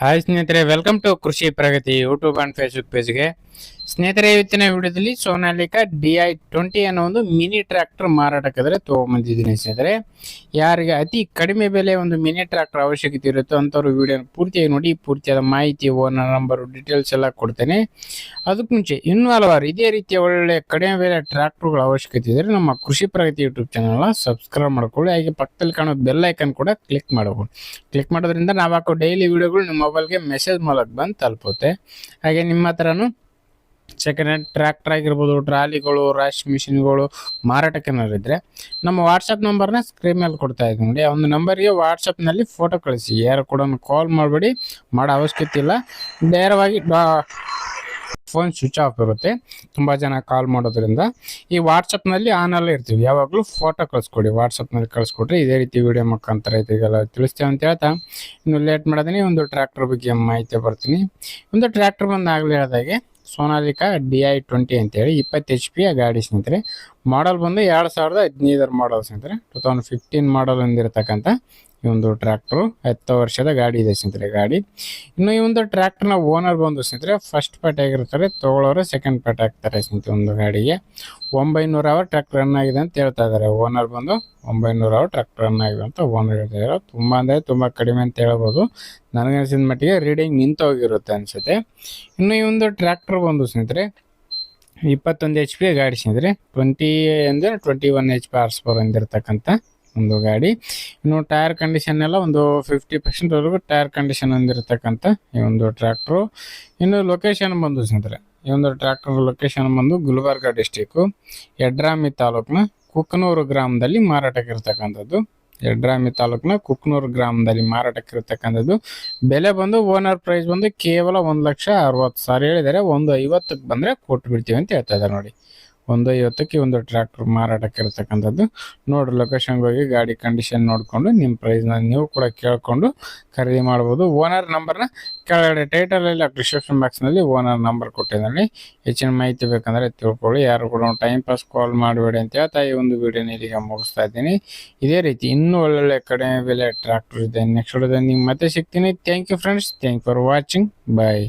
Hi ಸ್ನೇಹಿತರೆ welcome to Krishi Pragati YouTube and Facebook ಪೇಜ್ಗೆ ಸ್ನೇಹಿತರೆ, ಇವತ್ತಿನ ವಿಡಿಯೋದಲ್ಲಿ ಸೋನಾಲಿಕಾ ಡಿ ಐ ಟ್ವೆಂಟಿ ಅನ್ನೋ ಒಂದು ಮಿನಿ ಟ್ರ್ಯಾಕ್ಟರ್ ಮಾರಾಟಕ್ಕಾದರೆ ತೊಗೊಂಬಂದಿದ್ದೀನಿ ಸ್ನೇಹಿತರೆ. ಯಾರಿಗೆ ಅತಿ ಕಡಿಮೆ ಬೆಲೆ ಒಂದು ಮಿನಿ ಟ್ರ್ಯಾಕ್ಟರ್ ಅವಶ್ಯಕತೆ ಇರುತ್ತೋ ಅಂಥವ್ರು ವಿಡಿಯೋನ ಪೂರ್ತಿಯಾಗಿ ನೋಡಿ, ಪೂರ್ತಿಯಾದ ಮಾಹಿತಿ, ಓನರ್ ನಂಬರು ಡೀಟೇಲ್ಸ್ ಎಲ್ಲ ಕೊಡ್ತೇನೆ. ಅದಕ್ಕೆ ಮುಂಚೆ ಇನ್ನೂ ಹಲವಾರು ಇದೇ ರೀತಿಯ ಒಳ್ಳೆ ಕಡಿಮೆ ಬೆಲೆ ಟ್ರ್ಯಾಕ್ಟರ್ಗಳ ಅವಶ್ಯಕತೆ ಇದ್ದರೆ ನಮ್ಮ ಕೃಷಿ ಪ್ರಗತಿ ಯೂಟ್ಯೂಬ್ ಚಾನಲ್ನ ಸಬ್ಸ್ಕ್ರೈಬ್ ಮಾಡ್ಕೊಳ್ಳಿ. ಹಾಗೆ ಪಕ್ಕದಲ್ಲಿ ಕಾಣೋ ಬೆಲ್ ಐಕನ್ ಕೂಡ ಕ್ಲಿಕ್ ಮಾಡಬಹುದು ಕ್ಲಿಕ್ ಮಾಡೋದ್ರಿಂದ ನಾವು ಹಾಕೋ ಡೈಲಿ ವಿಡಿಯೋಗಳು ನಿಮ್ಮ ಮೊಬೈಲ್ಗೆ ಮೆಸೇಜ್ ಮೂಲಕ ಬಂದು ತಲುಪುತ್ತೆ. ಹಾಗೆ ನಿಮ್ಮ ಹತ್ರನೂ ಸೆಕೆಂಡ್ ಹ್ಯಾಂಡ್ ಟ್ರ್ಯಾಕ್ಟರ್ ಆಗಿರ್ಬೋದು ಟ್ರಾಲಿಗಳು ರಾಶ್ ಮಿಷಿನ್ಗಳು ಮಾರಾಟಕ್ಕೆ ನಮ್ಮ ವಾಟ್ಸಪ್ ನಂಬರ್ನ ಸ್ಕ್ರೀನ್ ಮೇಲೆ ಕೊಡ್ತಾ ಇದ್ದೀನಿ ನೋಡಿ. ಒಂದು ನಂಬರ್ಗೆ ವಾಟ್ಸಪ್ನಲ್ಲಿ ಫೋಟೋ ಕಳಿಸಿ. ಯಾರು ಕೂಡ ಕಾಲ್ ಮಾಡಬೇಡಿ, ಮಾಡೋ ಅವಶ್ಯಕತೆ ಇಲ್ಲ. ನೇರವಾಗಿ ಫೋನ್ ಸ್ವಿಚ್ ಆಫ್ ಇರುತ್ತೆ ತುಂಬ ಜನ ಕಾಲ್ ಮಾಡೋದ್ರಿಂದ. ಈ ವಾಟ್ಸಪ್ನಲ್ಲಿ ಆನಲ್ಲೇ ಇರ್ತೀವಿ. ಯಾವಾಗಲೂ ಫೋಟೋ ಕಳಿಸ್ಕೊಡಿ. ವಾಟ್ಸಪ್ನಲ್ಲಿ ಕಳಿಸ್ಕೊಟ್ರೆ ಇದೇ ರೀತಿ ವಿಡಿಯೋ ಮುಖಾಂತರ ಇದೆಲ್ಲ ತಿಳಿಸ್ತೇವೆ ಅಂತ ಹೇಳ್ತಾ. ಇನ್ನು ಲೇಟ್ ಮಾಡಿದೀನಿ ಒಂದು ಟ್ರ್ಯಾಕ್ಟರ್ ಬಗ್ಗೆ ಮಾಹಿತಿ ಬರ್ತೀನಿ. ಒಂದು ಟ್ರ್ಯಾಕ್ಟರ್ ಬಂದು ಆಗಲೇ ಹೇಳ್ದಾಗೆ ಸೋನಾಲಿಕಾ ಡಿ ಐ ಟ್ವೆಂಟಿ ಅಂತೇಳಿ ಇಪ್ಪತ್ತು ಎಚ್ ಪಿ ಗಾಡಿ ಸ್ನೇಹಿತರೆ. ಮಾಡಲ್ ಬಂದು ಎರಡು ಸಾವಿರದ ಹದಿನೈದರ ಮಾಡಲ್ ಸ್ನೇಹಿತರೆ. ಟು ತೌಸಂಡ್ ಫಿಫ್ಟೀನ್ ಮಾಡಲ್ ಹೊಂದಿರತಕ್ಕಂಥ ಈ ಒಂದು ಟ್ರ್ಯಾಕ್ಟ್ರು, ಹತ್ತು ವರ್ಷದ ಗಾಡಿ ಇದೆ ಸ್ನೇಹಿತರೆ ಗಾಡಿ. ಇನ್ನು ಈ ಒಂದು ಟ್ರ್ಯಾಕ್ಟರ್ನ ಓನರ್ ಬಂದು ಸ್ನೇಹಿತರೆ ಫಸ್ಟ್ ಪಾರ್ಟ್ ಆಗಿರ್ತಾರೆ ತೊಗೊಳೋರು ಸೆಕೆಂಡ್ ಪಾರ್ಟ್ ಆಗ್ತಾರೆ ಸ್ನೇಹಿತರೆ ಒಂದು ಗಾಡಿಗೆ. ಒಂಬೈನೂರು ಅವರ್ ಟ್ರ್ಯಾಕ್ಟರ್ ರನ್ ಆಗಿದೆ ಅಂತ ಹೇಳ್ತಾ ಇದ್ದಾರೆ. ಓನರ್ ಬಂದು ಒಂಬೈನೂರು ಅವರ್ ಟ್ರ್ಯಾಕ್ಟರ್ ರನ್ ಆಗಿದೆ ಅಂತ ಓನರ್ ಹೇಳ್ತಾ ಇದ್ದಾರೆ. ತುಂಬ ಅಂದರೆ ತುಂಬ ಕಡಿಮೆ ಅಂತ ಹೇಳ್ಬೋದು. ನನಗನ್ಸಿದ ಮಟ್ಟಿಗೆ ರೀಡಿಂಗ್ ನಿಂತು ಹೋಗಿರುತ್ತೆ ಅನಿಸುತ್ತೆ. ಇನ್ನು ಈ ಒಂದು ಟ್ರ್ಯಾಕ್ಟರ್ ಬಂದು ಸ್ನೇಹಿತರೆ ಇಪ್ಪತ್ತೊಂದು ಎಚ್ ಪಿ ಗಾಡಿ ಸ್ನೇಹಿತರೆ ಟ್ವೆಂಟಿ ಅಂದರೆ ಟ್ವೆಂಟಿ ಒನ್ ಎಚ್ ಪಿ ಆರ್ಸ್ ಪವರ್ ಹೊಂದಿರತಕ್ಕಂಥ ಒಂದು ಗಾಡಿ. ಇನ್ನು ಟೈರ್ ಕಂಡೀಷನ್ ಎಲ್ಲ ಒಂದು ಫಿಫ್ಟಿ ಪರ್ಸೆಂಟ್ವರೆಗೂ ಟೈರ್ ಕಂಡೀಷನ್ ಹೊಂದಿರತಕ್ಕಂಥ ಈ ಒಂದು ಟ್ರ್ಯಾಕ್ಟ್ರು. ಇನ್ನು ಲೊಕೇಶನ್ ಬಂದು ಸ್ನೇಹಿತರೆ, ಈ ಒಂದು ಟ್ರ್ಯಾಕ್ಟರ್ ಲೊಕೇಶನ್ ಬಂದು ಗುಲ್ಬರ್ಗ ಡಿಸ್ಟಿಕ್ಕು ಯಡ್ರಾಮಿ ತಾಲೂಕಿನ ಕುಕ್ನೂರು ಗ್ರಾಮದಲ್ಲಿ ಮಾರಾಟಕ್ಕಿರ್ತಕ್ಕಂಥದ್ದು ಯಡ್ರಾಮಿ ತಾಲೂಕಿನ ಕುಕ್ನೂರು ಗ್ರಾಮದಲ್ಲಿ ಮಾರಾಟಕ್ಕಿರ್ತಕ್ಕಂಥದ್ದು ಬೆಲೆ ಬಂದು ಓನರ್ ಪ್ರೈಸ್ ಬಂದು ಕೇವಲ ಒಂದು ಲಕ್ಷ ಅರವತ್ತು ಸಾವಿರ ಹೇಳಿದರೆ ಒಂದು ಐವತ್ತಕ್ಕೆ ಬಂದರೆ ಕೊಟ್ಟು ಬಿಡ್ತೀವಿ ಅಂತ ಹೇಳ್ತಾ ಇದ್ದಾರೆ ನೋಡಿ. ಒಂದು ಐವತ್ತಕ್ಕೆ ಒಂದು ಟ್ರ್ಯಾಕ್ಟರ್ ಮಾರಾಟಕ್ಕೆ ಇರತಕ್ಕಂಥದ್ದು. ನೋಡ್ರಿ ಲೊಕೇಶನ್ಗೆ ಹೋಗಿ ಗಾಡಿ ಕಂಡೀಷನ್ ನೋಡಿಕೊಂಡು ನಿಮ್ಮ ಪ್ರೈಸ್ನ ನೀವು ಕೂಡ ಕೇಳಿಕೊಂಡು ಖರೀದಿ ಮಾಡ್ಬೋದು. ಓನರ್ ನಂಬರ್ನ ಕೆಳಗಡೆ ಟೈಟಲಲ್ಲಿ ಡಿಸ್ಕ್ರಿಪ್ಷನ್ ಬಾಕ್ಸ್ನಲ್ಲಿ ಓನರ್ ನಂಬರ್ ಕೊಟ್ಟಿದ್ದಾನೆ. ಹೆಚ್ಚಿನ ಮಾಹಿತಿ ಬೇಕಂದರೆ ತಿಳ್ಕೊಳ್ಳಿ. ಯಾರು ಕೂಡ ಟೈಮ್ ಪಾಸ್ ಕಾಲ್ ಮಾಡಬೇಡಿ ಅಂತ ಹೇಳ್ತಾ ಈ ಒಂದು ವಿಡಿಯೋನ ಇಲ್ಲಿಗೆ ಮುಗಿಸ್ತಾ ಇದ್ದೀನಿ. ಇದೇ ರೀತಿ ಇನ್ನೂ ಒಳ್ಳೊಳ್ಳೆ ಕಡಿಮೆ ಬೆಲೆ ಟ್ರ್ಯಾಕ್ಟರ್ ಇದೆ. ನೆಕ್ಸ್ಟ್ ನಿಮ್ಗೆ ಮತ್ತೆ ಸಿಗ್ತೀನಿ. Thank you friends thank for watching bye